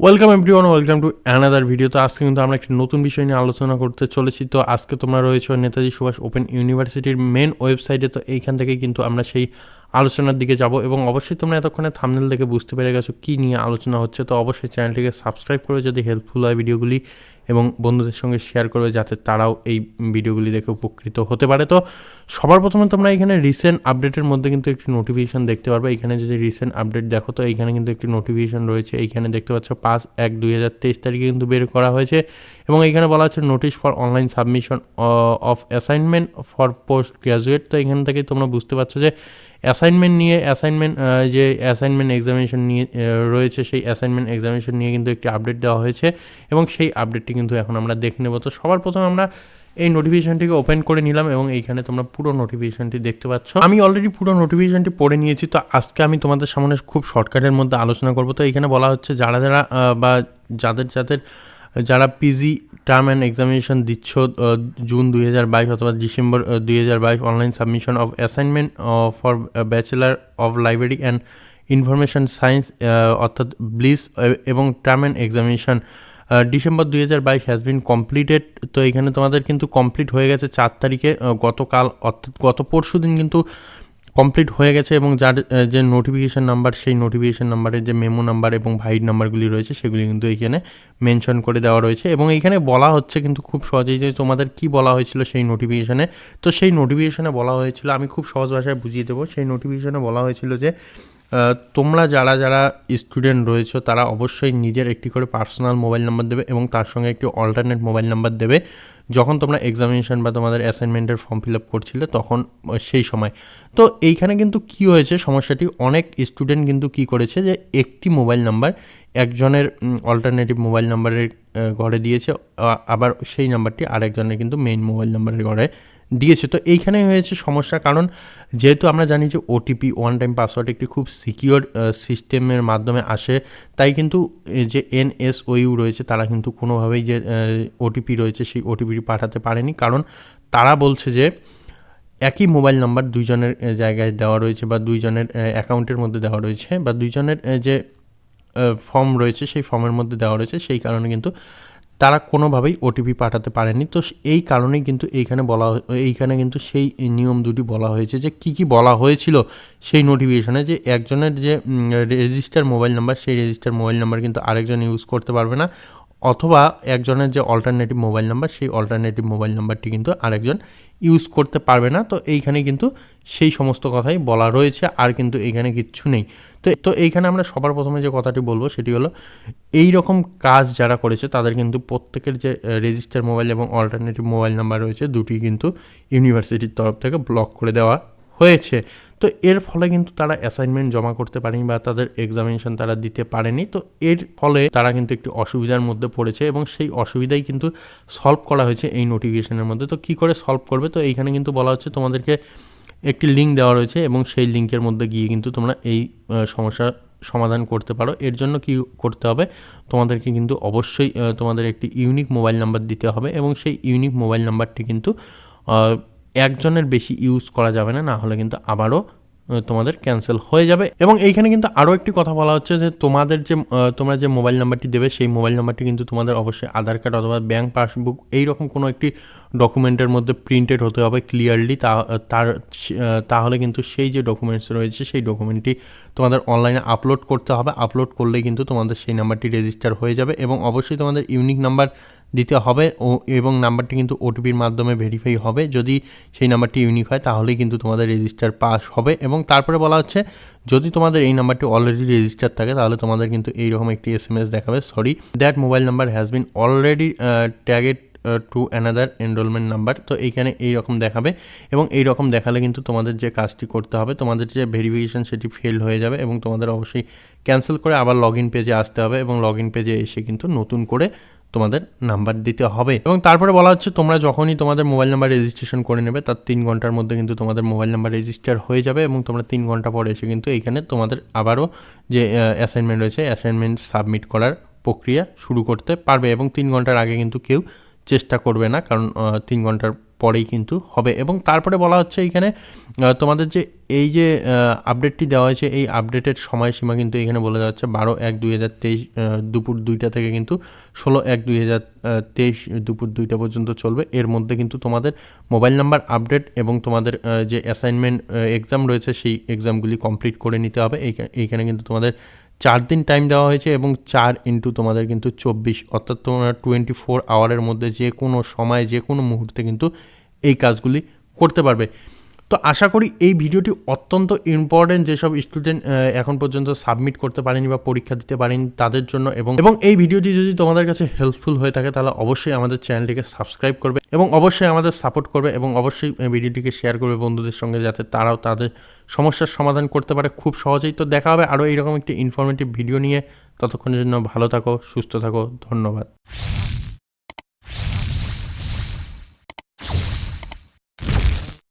Welcome everyone welcome to another video তো আজকে কিন্তু আমরা একটি নতুন বিষয় নিয়ে আলোচনা করতে চলেছি। তো আজকে তোমরা রয়েছে নেতাজি সুভাষ ওপেন ইউনিভার্সিটির মেন ওয়েবসাইটে তো এইখান থেকে কিন্তু আমরা সেই আলোচনার দিকে যাব এবং অবশ্যই তোমরা এতক্ষণে থামনেল দেখে বুঝতে পেরে গেছো কী নিয়ে আলোচনা হচ্ছে। তো অবশ্যই চ্যানেলটিকে সাবস্ক্রাইব করে যদি হেল্পফুল হয় ভিডিওগুলি এবং বন্ধুদের সঙ্গে শেয়ার করবে যাতে তারাও এই ভিডিওগুলি দেখে উপকৃত হতে পারে। তো সবার প্রথমে তোমরা এখানে রিসেন্ট আপডেটের মধ্যে কিন্তু একটি নোটিফিকেশন দেখতে পারবে। এখানে যদি রিসেন্ট আপডেট দেখো, তো এইখানে কিন্তু একটি নোটিফিকেশন রয়েছে। এইখানে দেখতে পাচ্ছ পাঁচ এক দুই হাজার তেইশ তারিখে কিন্তু বের করা হয়েছে এবং এইখানে বলা হচ্ছে notice for online submission of assignment for post graduate তো এখান থেকে তোমরা বুঝতে পারছ যে অ্যাসাইনমেন্ট নিয়ে অ্যাসাইনমেন্ট যে অ্যাসাইনমেন্ট এক্সামিনেশন নিয়ে রয়েছে, সেই অ্যাসাইনমেন্ট এক্সামিনেশন নিয়ে কিন্তু একটি আপডেট দেওয়া হয়েছে এবং সেই আপডেটটি কিন্তু এখন আমরা দেখে নেব। তো সবার প্রথমে আমরা এই নোটিফিকেশনটিকে ওপেন করে নিলাম এবং এইখানে তোমরা পুরো নোটিফিকেশনটি দেখতে পাচ্ছ। আমি অলরেডি পুরো নোটিফিকেশনটি পড়ে নিয়েছি, তো আজকে আমি তোমাদের সামনে খুব শর্টকাটের মধ্যে আলোচনা করব। তো এখানে বলা হচ্ছে, যারা যারা বা যাদের যাদের যারা পিজি টার্ম অ্যান্ড এক্সামিনেশন দিচ্ছ জুন দুই হাজার বাইশ অথবা ডিসেম্বর দুই হাজার বাইশ online submission of assignment for bachelor of library and information science অর্থাৎ ব্লিস এবং টার্ম অ্যান্ড এক্সামিনেশন ডিসেম্বর দুই হাজার বাইশ হ্যাজ বিন কমপ্লিটেড তো এখানে তোমাদের কিন্তু কমপ্লিট হয়ে গেছে চার তারিখে গতকাল, অর্থাৎ গত পরশু দিন কিন্তু কমপ্লিট হয়ে গেছে এবং যার যে নোটিফিকেশান নাম্বার সেই নোটিফিকেশান নাম্বারের যে মেমো নাম্বার এবং ভাইড নাম্বারগুলি রয়েছে, সেগুলি কিন্তু এইখানে মেনশন করে দেওয়া রয়েছে এবং এইখানে বলা হচ্ছে কিন্তু খুব সহজেই যে তোমাদের কি বলা হয়েছিল সেই নোটিফিকেশানে তো সেই নোটিফিকেশানে বলা হয়েছিল, আমি খুব সহজ ভাষায় বুঝিয়ে দেবো, সেই নোটিফিকেশানে বলা হয়েছিল যে তোমরা যারা যারা স্টুডেন্ট রয়েছো, তারা অবশ্যই নিজের একটি করে পার্সোনাল মোবাইল নাম্বার দেবে এবং তার সঙ্গে একটি অল্টারনেট মোবাইল নাম্বার দেবে। যখন তোমরা এক্সামিনেশন বা তোমাদের অ্যাসাইনমেন্টের ফর্ম ফিল আপ করছিলে, তখন সেই সময়। তো এইখানে কিন্তু কি হয়েছে, সমস্যাটি? অনেক স্টুডেন্ট কিন্তু কি করেছে যে, একটি মোবাইল নাম্বার একজনের অল্টারনেটিভ মোবাইল নাম্বারের ঘরে দিয়েছে আবার সেই নাম্বারটি আরেকজনের কিন্তু মেইন মোবাইল নাম্বারের ঘরে দিয়েছে। তো এইখানে হয়েছে সমস্যা। কারণ যেহেতু আমরা জানি যে ওটিপি ওয়ান টাইম পাসওয়ার্ড একটি খুব সিকিওর সিস্টেমের মাধ্যমে আসে, তাই কিন্তু যে এনএসওইউ রয়েছে, তারা কিন্তু কোনোভাবেই যে ওটিপি রয়েছে, সেই ওটিপিটি পাঠাতে পারেনি। কারণ তারা বলছে যে একই মোবাইল নাম্বার দুইজনের জায়গায় দেওয়া রয়েছে বা দুইজনের অ্যাকাউন্টের মধ্যে দেওয়া রয়েছে বা দুইজনের যে ফর্ম রয়েছে, সেই ফর্মের মধ্যে দেওয়া রয়েছে। সেই কারণে কিন্তু তারা কোনোভাবেই ওটিপি পাঠাতে পারেনি তো এই কারণেই কিন্তু এইখানে বলা এইখানে কিন্তু সেই নিয়ম দুটি বলা হয়েছে যে কি কি বলা হয়েছিল সেই নোটিফিকেশনে যে একজনের যে রেজিস্টার মোবাইল নাম্বার সেই রেজিস্টার মোবাইল নাম্বার কিন্তু আরেকজন ইউজ করতে পারবে না। অথবা একজনের যে অল্টারনেটিভ মোবাইল নাম্বার সেই অল্টারনেটিভ মোবাইল নাম্বারটি কিন্তু আরেকজন ইউজ করতে পারবে না। তো এইখানে কিন্তু সেই সমস্ত কথাই বলা রয়েছে, আর কিন্তু এইখানে কিচ্ছু নেই। তো তো এইখানে আমরা সবার প্রথমে যে কথাটি বলব সেটি হলো এই রকম কাজ যারা করেছে, তাদের কিন্তু প্রত্যেকের যে রেজিস্টার মোবাইল এবং অল্টারনেটিভ মোবাইল নাম্বার রয়েছে, দুটি কিন্তু ইউনিভার্সিটির তরফ থেকে ব্লক করে দেওয়া হয়েছে। তো এর ফলে কিন্তু তারা অ্যাসাইনমেন্ট জমা করতে পারেনি বা তাদের এক্সামিনেশন তারা দিতে পারেনি। তো এর ফলে তারা কিন্তু একটি অসুবিধার মধ্যে পড়েছে এবং সেই অসুবিধাই কিন্তু সলভ করা হয়েছে এই নোটিফিকেশনের মধ্যে। তো কি করে সলভ করবে? তো এইখানে কিন্তু বলা হচ্ছে তোমাদেরকে একটি লিঙ্ক দেওয়া রয়েছে এবং সেই লিঙ্কের মধ্যে গিয়ে কিন্তু তোমরা এই সমস্যা সমাধান করতে পারো। এর জন্য কি করতে হবে? তোমাদেরকে কিন্তু অবশ্যই তোমাদের একটি ইউনিক মোবাইল নাম্বার দিতে হবে এবং সেই ইউনিক মোবাইল নাম্বারটি কিন্তু একজনের বেশি ইউজ করা যাবে না না হলে কিন্তু আবারও তোমাদের ক্যান্সেল হয়ে যাবে। এবং এইখানে কিন্তু আরও একটি কথা বলা হচ্ছে যে তোমাদের যে তোমরা যে মোবাইল নাম্বারটি দেবে, সেই মোবাইল নাম্বারটি কিন্তু তোমাদের অবশ্যই আধার কার্ড অথবা ব্যাঙ্ক পাসবুক এইরকম কোনো একটি ডকুমেন্টের মধ্যে প্রিন্টেড হতে হবে ক্লিয়ারলি তার তাহলে কিন্তু সেই যে ডকুমেন্টস রয়েছে, সেই ডকুমেন্টটি তোমাদের অনলাইনে আপলোড করতে হবে। আপলোড করলেই কিন্তু তোমাদের সেই নাম্বারটি রেজিস্টার হয়ে যাবে এবং অবশ্যই তোমাদের ইউনিক নাম্বার দিতে হবে ও এবং নাম্বারটি কিন্তু ওটিপির মাধ্যমে ভেরিফাই হবে। যদি সেই নাম্বারটি ইউনিক হয় তাহলেই কিন্তু তোমাদের রেজিস্টার পাস হবে এবং তারপরে বলা হচ্ছে, যদি তোমাদের এই নাম্বারটি অলরেডি রেজিস্টার থাকে, তাহলে তোমাদের কিন্তু এইরকম একটি এস এম এস দেখাবে sorry that mobile number has been already tagged to another enrollment number তো এইখানে এই রকম দেখাবে এবং এই রকম দেখালে কিন্তু তোমাদের যে কাজটি করতে হবে, তোমাদের যে ভেরিফিকেশন সেটি ফেল হয়ে যাবে এবং তোমাদের অবশ্যই ক্যান্সেল করে আবার লগ ইন পেজে আসতে হবে এবং লগ ইন পেজে এসে কিন্তু নতুন করে তোমাদের নাম্বার দিতে হবে। এবং তারপরে বলা হচ্ছে, তোমরা যখনই তোমাদের মোবাইল নাম্বার রেজিস্ট্রেশন করে নেবে, তার তিন ঘণ্টার মধ্যে কিন্তু তোমাদের মোবাইল নাম্বার রেজিস্টার হয়ে যাবে এবং তোমরা তিন ঘণ্টা পরে এসে কিন্তু এইখানে তোমাদের আবারও যে অ্যাসাইনমেন্ট রয়েছে অ্যাসাইনমেন্ট সাবমিট করার প্রক্রিয়া শুরু করতে পারবে এবং তিন ঘণ্টার আগে কিন্তু কেউ চেষ্টা করবে না, কারণ তিন ঘণ্টার পরেই কিন্তু হবে। এবং তারপরে বলা হচ্ছে এইখানে তোমাদের যে এই যে আপডেটটি দেওয়া হয়েছে, এই আপডেটের সময়সীমা কিন্তু এখানে বলে যাচ্ছে বারো এক দুই হাজার তেইশ দুপুর দুইটা থেকে কিন্তু ষোলো এক দুই হাজার তেইশ দুপুর দুইটা পর্যন্ত চলবে। এর মধ্যে কিন্তু তোমাদের মোবাইল নাম্বার আপডেট এবং তোমাদের যে অ্যাসাইনমেন্ট এক্সাম রয়েছে, সেই এক্সামগুলি কমপ্লিট করে নিতে হবে। এইখা- এইখানে কিন্তু তোমাদের চার দিন টাইম দেওয়া হয়েছে এবং চার ইন্টু তোমাদের কিন্তু চব্বিশ, অর্থাৎ তোমরা টোয়েন্টি ফোর আওয়ারের মধ্যে যে কোনো সময় যে কোনো মুহূর্তে কিন্তু এই কাজগুলি করতে পারবে। তো আশা করি এই ভিডিওটি অত্যন্ত ইম্পর্টেন্ট যেসব স্টুডেন্ট এখন পর্যন্ত সাবমিট করতে পারেনি বা পরীক্ষা দিতে পারেনি তাদের জন্য এবং এবং এই ভিডিওটি যদি তোমাদের কাছে হেল্পফুল হয়ে থাকে তাহলে অবশ্যই আমাদের চ্যানেলটিকে সাবস্ক্রাইব করবে এবং অবশ্যই আমাদের সাপোর্ট করবে এবং অবশ্যই ভিডিওটিকে শেয়ার করবে বন্ধুদের সঙ্গে যাতে তারাও তাদের সমস্যার সমাধান করতে পারে খুব সহজেই। তো দেখা হবে আরও এইরকম একটি ইনফরমেটিভ ভিডিও নিয়ে। ততক্ষণের জন্য ভালো থাকো, সুস্থ থাকো, ধন্যবাদ।